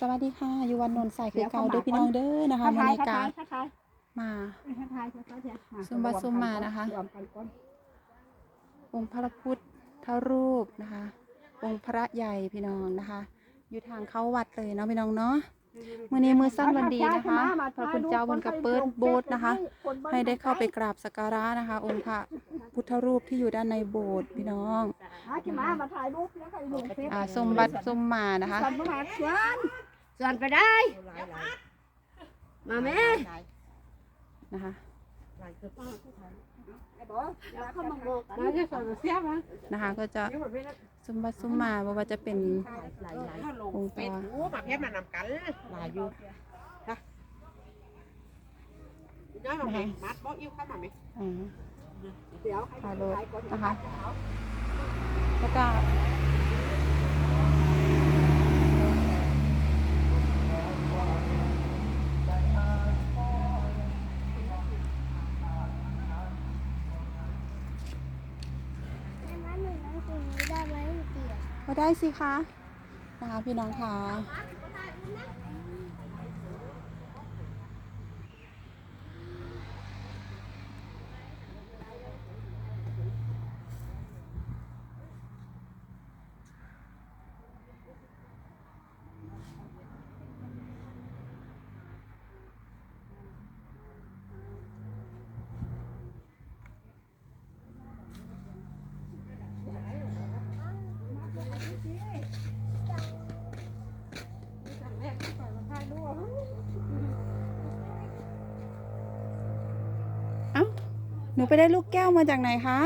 สวัสดีค่ะอยู่วันนนท์ใส่คือเก่าเด้อพี่น้องเด้อนะคะบรรยากาศทักทายมาทักทายทักทายทักทายซุ่มบัดซุ่มมานะคะรวมกันก่อนองค์พระพุทธรูปนะคะ องค์พระใหญ่พี่น้องนะคะ อยู่ทางเข้าวัดเลยเนาะพี่น้องเนาะ มื้อนี้มือสั้นวันดีนะคะพระคุณเจ้าบนกับเปิดโบสถ์นะคะ ให้ได้เข้าไปกราบสักการะนะคะ องค์พระพุทธรูปที่อยู่ด้านในโบสถ์พี่น้องหาที่มามาถ่ายรูปแล้วก็ลงเฟซอ่าสมบัติสมมานะคะส่วนประมาณส่วนส่วนไปได้ มาแม่นะคะ นะคะ ก็จะสมบัติสมมาบ่ว่าจะเป็นองค์เป็นวหูมาเพชรมานำกันหลายอยู่นะน้ามาไหมมัดบอกอิ่วเข้ามาไหมเดี๋ยวถ่ายรูปถ่ายก่อนนะคะแล้วก็ น้ำหนึ่งน้ำตรงนี้ ได้ไหมเตี๋ยก็ได้สิคะนะคะพี่น้องคะเอ้า หนูไปได้ลูกแก้วมาจากไหนคะ